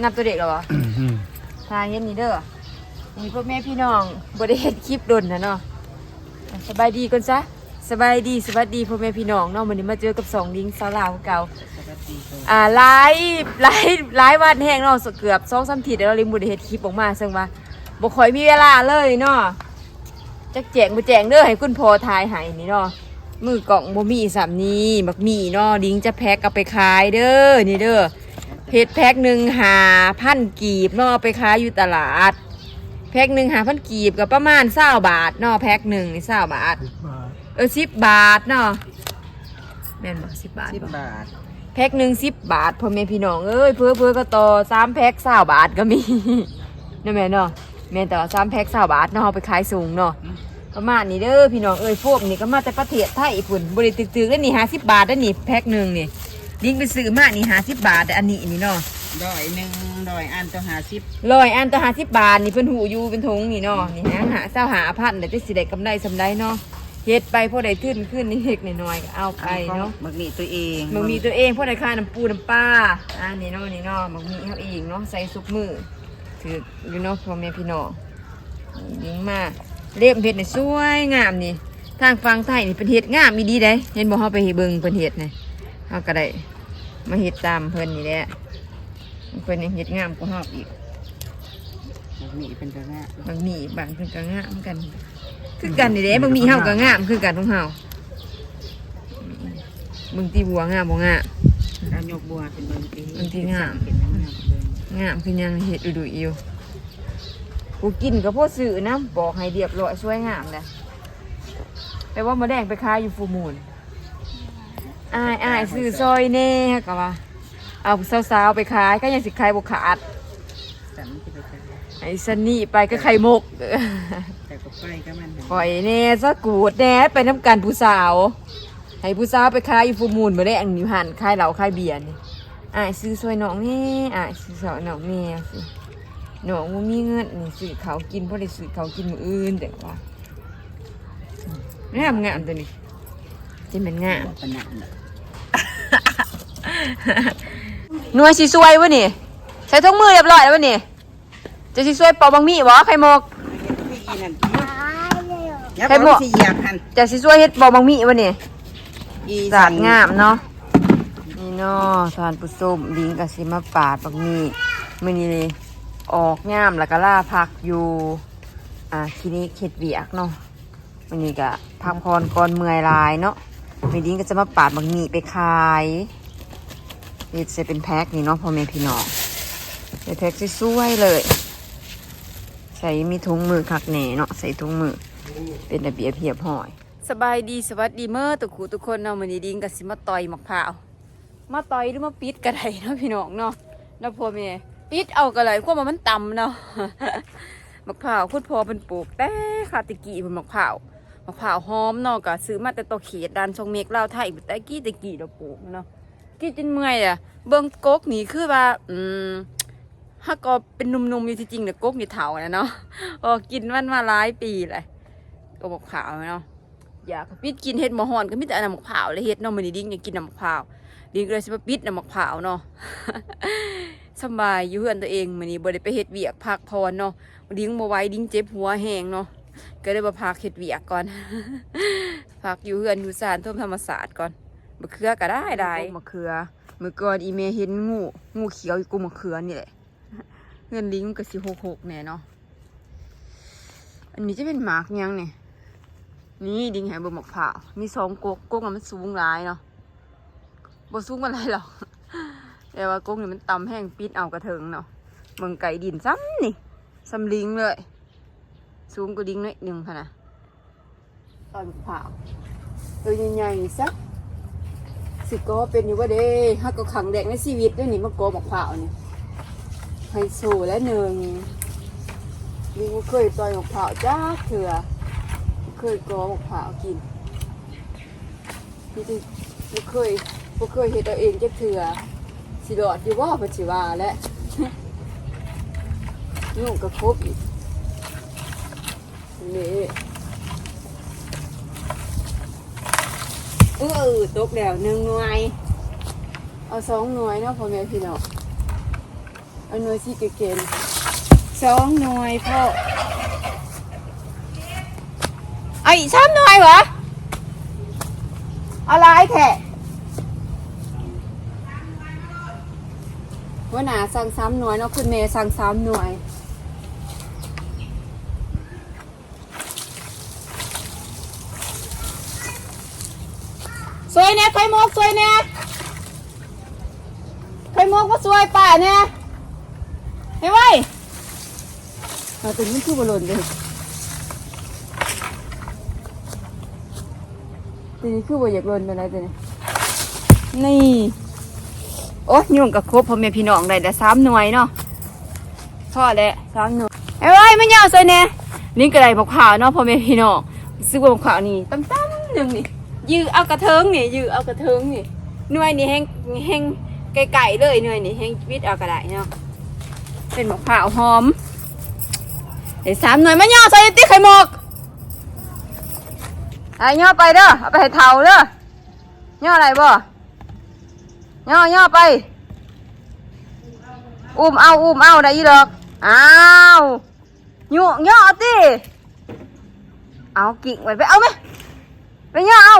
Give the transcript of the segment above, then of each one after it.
นับตัวเด็กเหรอวะอืมทางเย็นนี่เด้อนี่พ่อแม่พี่น้องบ่ได้เฮ็ดคลิปดนนะเนาะสบายดีก่อนซะสบายดีสวัสดีพ่อแม่พี่น้องเนาะวันนี้มาเจอกับสองลิงสาวลาวคือเก่าอ่าหลายหลายหลายวันแห้งเนาะเกือบ2 3ทีแล้วเราเลยบ่ได้เฮ็ดคลิปออกมาซึ่งว่าบ่ค่อยมีเวลาเลยเนาะจักแจงบ่แจงเด้อให้คุณพ่อทายให้นี่เนาะมือกล่องบ่มีสามนี้บักมีเนาะลิงจะแพ็คเอาไปขายเด้อนี่เด้อ เพชรแพ็คหนึ่งหาพันกีบเนาะเอาไปขายอยู่ตลาด แพ็คหนึ่งหาพันกีบก็ประมาณเศร้าบาทเนาะแพ็คหนึ่งนี่เศร้าบาทสิบบาทเออสิบบาทเนาะแม่นบ่สิบบาทสิบบ่ บาทแพ็คหนึ่งสิบบาทพ่อแม่พี่น้องเอ้ยเพื่อเพื่อก็ต่อสามแพ็คเศร้าบาทก็มี นั่นแม่นเนาะแม่นต่อสามแพ็คเศร้าบาทเนาะเอาไปขายสูงเนาะประมาณนี้เด้อพี่น้องเอ้ยพวกนี้ก็มาแต่ประเทศไทยปุ่นบริตึกๆแล้วนี่หาสิบบาทแล้วนี่แพ็คหนึ่งนี่ ลิงไปซื้อมานี่หาสิบบาทแต่อันนี้นี่เนาะดอยหนึ่งดอยอันตัวหาสิบลอยอันต่อหาสิบบาทนี่เพิ่นหูอยู่เป็นทงนี่เนาะนี่ฮะหาเศร้าหาพันแต่จะสิได้กำไรสำไรเนาะเฮ็ดไปพอได้ขึ้นขึ้นนี่เฮ็ดน้อยๆก็เอาไปเนาะมักมีตัวเองมันมีตัวเองพอได้ค่าน้ำปูน้ำปลาอ่านี่เนาะนี่เนาะมันมีเฮาเองเนาะใส่ซุปมือถืออยู่เนาะพ่อแม่พี่น้องนี่ยิงมาเล็บเฮ็ดนี่สวยงามนี่ทางฝั่งไทยนี่เป็นเฮ็ดงามอีดีเด้เห็นบ่เฮาไปเบิ่งเพิ่นเฮ็ดนี่เฮาก็ได้ มาเฮ็ดตามเพิ่นนี่แหละเพิ่นนี่เฮ็ดงามกว่าเฮาอีกมักมีเป็นตัวแม่บางมีบางคือก็งามกัน คือกันนี่เด้บางมีเฮาก็งามคือกันของเฮาบางทีบัวงามบ่งามการยกบัวเป็นบางทีบางทีงามเป็นงามเบิ่งงามคือยังเฮ็ดดุๆอยู่กูกินก็พอซื้อนะบอกให้เรียบร้อยสวยงามเลยแต่ว่ามาแดงไปขายอยู่ฟูมูล อายอายซื้อซอยแน่ก็ว่า เอาสาวๆไปขายก็ยังสิขายบ่ขาดแต่มันจะไปใช้ไอ้ซันนี่ไปก็ไข่มกแต่ก็ไปก็มันข่อยแน่สะกูดแน่ไปน้ำกันผู้สาว ให้ผู้สาวไปขายอยู่ฟูมูลมาได้อันนี้หันขายเหล้าขายเบียร์นี่อ่ายซื้อซอยน้องนี่อ่ายซื้อซอยน้องแม่สิน้องบ่มีเงินนี่ซื้อเขาวกินเพราะได้ซื้อเขาวกินมื้ออื่นแต่ว่าอืมงามงามตัวนี้จะเป็นงามปนันน่ะ หน่วยสิซวยวะนี่ใส่ถุงมือเรียบร้อยแล้ววะนี่ จะสิซวยเป่าบางมีบ่ไข่มกพี่อีนั่นอย่าใครบบอกอกสิเหยียบหันจะสิซวยเฮ็ดเป่าบางมีวะนี่อีสาดงามเนาะนี่เนาะทานผู้ส้มลิงกับสิมาปาดบักมีมื้อนี้เลยออกงามแล้วก็ล่าพักอยู่อ่าคลินิกเฮ็ดเวียกเนาะมื้อนี้ก็พักผ่อนก่อนเมื่อยหลายเนาะ มื้อนี้ก็จะมาปาดบักมีไปขายนี่จะเป็นแพ็คนี่เนาะพ่อแม่พี่น้องเป็นแพ็คสวยๆเลย ใส่มีถุงมือคักแหน่เนาะใส่ถุงมือ เป็นระเบียบเรียบร้อยสบายดีสวัสดีเมื่อตุกคูทุกคนเนาะมื้อนี้ดิ้งกับสิมาต่อยหมักพร้าวมาต่อยหรือมาปิดก็ไดเนาะพี่น้องเนาะนาะพ่อแม่ปิดเอาก็เลยควบว่ามันต่ำเนาะหมักพร้าวคุณพ่อเป็นปลูกแต่คาติกี้เป็นหมักพร้าว มักพร้าวหอมเนาะก็ซื้อมาแต่ตัวเขตดันชงเมกลาวไทยแต่กี้แตะกี้เราปลูกเนาะกี้จนเมื่อยอะเบิ่งกกนี่คือว่า อืมถ้าก็เป็นหนุ่มๆอยู่ที่จริงเนี่ยกกนี่เฒ่าแล้วเนาะเออกินมันมาหลายปีเลยก็หมักพร้าวเนาะอยากปิดกินเห็ดหมอหอนก็มีแต่น้ำมะพร้าวเลยเห็ดเนาะมันดิ้งอยากกินน้ำมะพร้าวดิ้งก็เลยสิมาปิดน้ำมะพร้าวเนาะสบายอยู่เพื่อนตัวเองมันนี่บ่ได้ไปเฮ็ดเวียกพักพรเนาะดิ้งบ่ไว้ดิ้งเจ็บหัวแห้งเนาะ ก็เลยมาพักเฮ็ดเวียกก่อน พักอยู่เพื่อนอยู่ศาลท่วมธรรมศาสตร์ก่อนมะเขือก็ได้ได้มะเขือมื่อก่อนอีเมเห็นงูงูเขียวอยู่กูมะเขือนี่แหละเพื่อนลิงก็สิหกหกแน่เนาะอันนี้จะเป็นหมากยังเนี่ยนี่ดิ่งหายบหมกผ่ามีสองกกกกน่ะมันสูงหลายเนาะบ่สูงอะไรหรอกแต่ว่ากกนี่มันต่ำแห้งปิดเอากระเถิงเนาะเมืองไก่ดินซ้ำนี่ซ้ำลิงเลย สูงกว่าลิงหน่อยหนึ่งค่ะนะตอนหมกผ่าวตัวใหญ่ๆสักสิก็เป็นอยู่ว่าเด้ฮักก็ขังแดกในชีวิตด้วยนี่มะโกหมกผ่าวนี่ไฮโซและหนึ่งลิงเคยต่อยหมกผ่าวจ้าเถื่อเคยกรอกมะพร้าวกินจริงไม่เคยไม่เคยเฮ็ดเอาเองจักเถื่อสิรอดอยู่ว่าปัจจุบันและ ยุ่งกับครบอีก นี่เออตกแล้วหนึ่งหน่วย เอาสองหน่วยเนาะพ่อแม่พี่น้องเอาหน่วยสิเก่งๆสองหน่วยพ่อไอ้สามหน่วยเหรออะไรแท้ว่าหนาสั่งสามหน่วยเนาะคุณเมย์สั่งสามหน่วย สวยเนี่ย ไข่มุกสวยเนี่ยไข่มุกก็สวยป่าเนี่ยเฮ้ยไว้มาถึงนี่คือบอลลนเลยทีนี้คือบออยากลนไปไหนตัวนี้นี่ โอ้ยยุ่งกับครบพ่อแม่พี่น้องได้แต่สามหน่วยเนาะพ่อแหละสามหน่วยเฮ้ยไว้ไม่ยาวสวยเนี่ยนี่กระไรบอกข่าวเนาะพ่อแม่พี่น้องซื้อบอกข่าวนี่ตั้มตั้มๆหนึ่งนี่ ยือเอากระเทิงนี่ยือเอากระเทิงนี่หน่วยนี่แห้งแห้งไก่ๆเลยหน่วยนี่แห้งวิตเอากระไดเนาะเป็นมะพร้าวหอมเดี๋ยวสามหน่วยมะย่อใส่ติ๊กไข่หมกไอ้ย่อไปเด้อเอาไปให้เท่าเด้อย่ออะไรบ่ย่อย่อไป อุ้มเอาอุ้มเอาได้ยี่ดอกอ้าวยุ่งย่อเอาติเอากิ่งไว้ไปเอาไหม ไปย่าเอา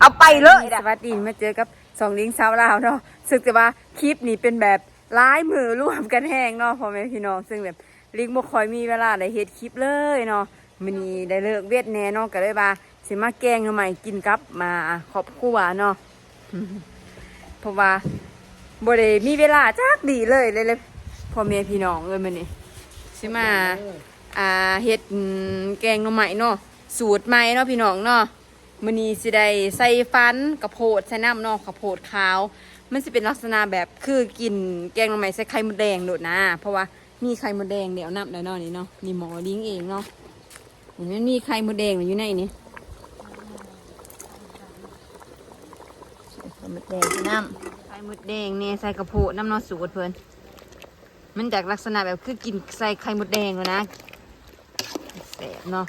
เอาไปเลยสวัสดีมาเจอกับสองลิงสาวลาวเนาะซึ่งแต่ว่าคลิปนี้เป็นแบบร้ายมือร่วมกันแห้งเนาะพ่อแม่พี่น้องซึ่งแบบลิงบ่ค่อยมีเวลาได้เฮ็ดคลิปเลยเนาะมื้อนี้ได้เลิกเวียดแน่เนาะก็เลยว่าสิมาแกงหน่อไม้กินกับมาครอบครัวเนาะเพราะว่าบ่ได้มีเวลาจักดีเลยเลยเลยพ่อแม่พี่น้องเอ้ยมื้อนี้สิมา อ่าเฮ็ดอืมแกงหน่อไม้เนาะสูตรใหม่เนาะพี่น้องเนาะมื้อนี้สิได้ใส่ฟันกระโพดใส่น้ำเนาะกระโพดขาว มันสิเป็นลักษณะแบบคือกินแกงหน่อไม้ใส่ไข่มดแดงโดดนะ เพราะว่ามีไข่มดแดงเดี๋ยวน้ำแล้วเนาะนี่เนาะนี่หมอลิงเองเนาะนี่มันมีไข่มดแดงอยู่ในนี่ใส่ไข่มดแดงใส่น้ำไข่มดแดงเนี่ยใส่กระโพดน้ำเนาะสูตรเพิ่นมันจากลักษณะแบบคือกินใส่ไข่มดแดงเลยนะ แสบเนาะ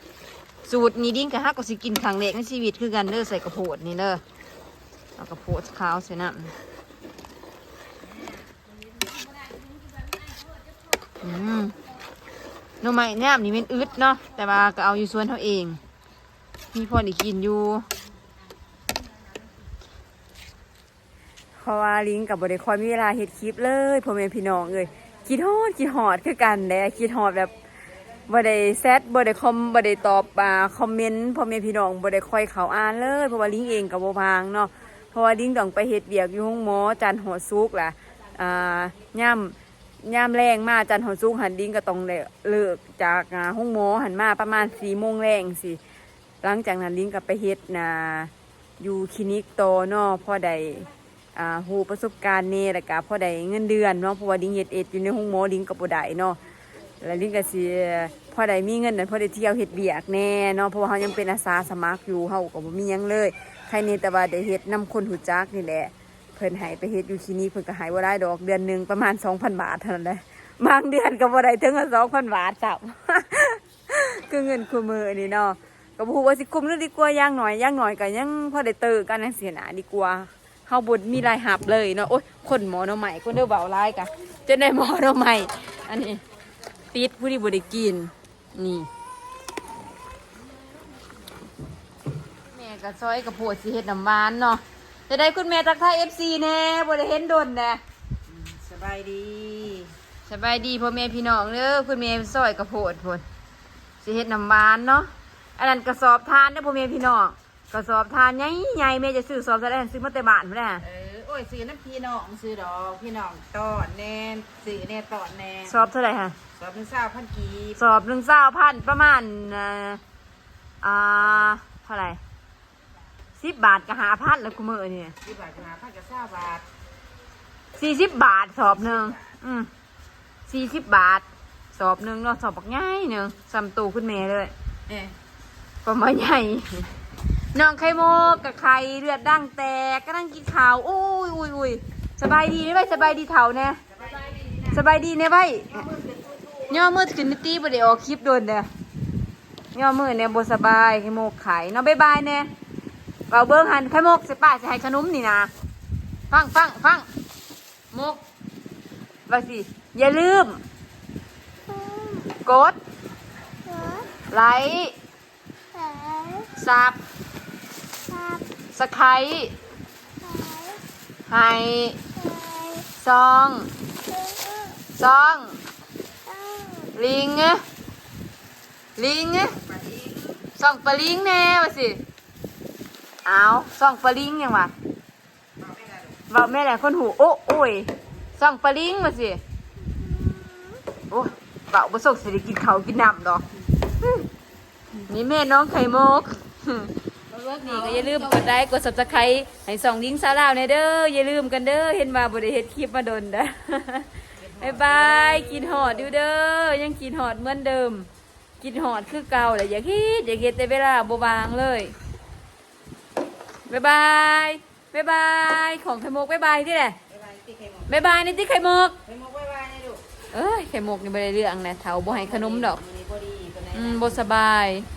สูตรนี้ดิ้งกับฮักก็สิกินครั้งแรกในชีวิตคือกันเด้อใส่กระโพดนี่เด้อเอากระโพดขาวใส่น้ำอืมหน่อไม้เนี่ยนี่เป็นอึดเนาะแต่ว่าก็เอาอยู่ส่วนเขาเอง มีพอได้กินอยู่เพราะว่าลิงกับบริคอยมีเวลาเฮ็ดคลิปเลยพ่อแม่พี่น้องเลยคิดฮอดคิดฮอดคือกันแหละคิดฮอดแบบ บ่ได้แซดบ่ได้คอมบ่ได้ตอบอ่าคอมเมนต์พ่อแม่พี่น้องบ่ได้คอยเขาอ่านเลยเพราะว่าลิงเองก็บ่พางเนาะเพราะว่าลิงต้องไปเฮ็ดเวียกอยู่ห้องหมอจันหัวซุกล่ะอ่าย่ำย่ำแรงมาจันหัวซุกหันลิงก็ต้องเลิกจากห้องหมอหันมาประมาณ4โมงแรงสิหลังจากนั้นลิงก็ไปเฮ็ดน่ะอยู่คลินิกโตเนาะพอไดอ่าฮู้ประสบการณ์แนี่แล้วก็พอไดเงินเดือนเนาะเพราะว่าลิงเฮ็ดเอ็ดอยู่ในห้องหมอลิงก็บ่ได้เนาะ แล้วลิงก็สิพอได้มีเงินนั้นพอได้เที่ยวเฮ็ดเบียกแน่เนาะเพราะว่าเฮายังเป็นอาสาสมัครอยู่เฮาก็บ่มีหยังเลยใครนี่แต่ว่าได้เฮ็ดนํคนหูจักนี่แหละเพิ่นให้ไปเฮ็ดอยู่ที่นี่เพิ่นก็ให้บ่ได้ดอกเดือนหนึ่งประมาณ2,000บาทเท่านั้นแหละบางเดือนก็บ่ได้ถึงกับ2,000บาทจ้ะคือเงินคือมือนี่เนาะก็บ่ฮู้ว่าสิกุมหรือดีกว่าอย่างน้อยอย่างน้อยก็ยังพอได้เติกันจังซี่นะดีกว่าเฮาบ่มีรายหับเลยเนาะโอ๊ยคนหมอเนาะใหม่คนเด้อเบาหลายกะจนได้หมอเนาะใหม่อันนี้ ติดผู้ที่บริกิน นี่ แม่กับซอยกับโพดสิเฮ็ดน้ำหวานเนาะจะได้คุณแม่ทักทายเอฟซีแน่บ่ได้เห็นโดนแน่สบายดีสบายดีพ่อแม่พี่น้องเด้อคุณแม่ซอยกับโพดพุ่นสิเฮ็ดน้ำหวานเนาะอันนั้นกระสอบทานเด้อพ่อแม่พี่น้องกระสอบทานใหญ่ๆแม่จะซื้อสอบเท่าไหร่ซื้อมาแต่บ้านพุ่นน่ะเออโอ้ยซื้อน้ำพี่น้องซื้อดอกพี่น้องตอนแน่ซื้อแน่ตอนแน่สอบเท่าไหร่ฮะ สอบเป็นสาวพันกีบสอบหนึ่งเศร้าพันประมาณเอ่ออ่าเท่าไหร่สิบบาทกับหาพันแล้วกูมือนี่ที่บาทมาพันกับสาวบาทสี่สิบบาทสอบหนึ่งอืมสี่สิบบาท สอบหนึ่งเนาะสอบบักง่ายหนึ่งซ้ำตูขึ้นแม่เลยเอ๊ะประมาณใหญ่น้องไข่โมกกับไข่เลือดดั้งแตกก็นั่งกินข้าวอุ้ยอุ้ยอุ้ยสบายดีไหมสบายดีเท่าแน่สบายดีเนี่ยไว้ ย่อมือขึ้นนิตี้บ่ได้ออกคลิปโดนเด้อย่อมือเนี่ยบ่สบายไข่โมกไข่เนาะบ๊ายบายเนี่ยเอาเบิ้งหันไข่โมกใส่ป้าจะให้ขนมนี่นะฟังฟังฟังมุกว่าสิ อย่าลืม กด ไลค์ซับสไครให้ซอง ซอง ลิงอะลิงอะส่องปลาลิงแน่ว่าสิเอาส่องปลาลิงยังวะเว่าแม่แหละคนหูโอ้โอ้ยส่องปลาลิงมาสิโอ้ยเบาประสบสิริกินเขากินน้ำดอกนี่แม่น้องไข่มุกนี่ก็อย่าลืมกดไลค์กด subscribe ให้ส่องลิงซาลาวในเด้ออย่าลืมกันเด้อเห็นมาบริเฮ็ดคลิปมาโดนเด้อ บายบายกินหอดอยู่เด้อยังกินหอดเหมือนเดิม กินหอดคือเก่าแหละอย่าคิดอย่าคิดแต่เวลาบวางเลยบายบายบายบายของไข่มุกบายบายที่ไหนบ๊ายบายตีไข่หมกบายบายนี่ที่ไข่มุกไข่หมกบ๊ายบายนะลูกเอ้ยไข่มุกนี่ไม่ได้เรื่องนะเถาบ่ให้ขนมดอกมือนี้บ่ดีปานใดอืมบ่สบายบ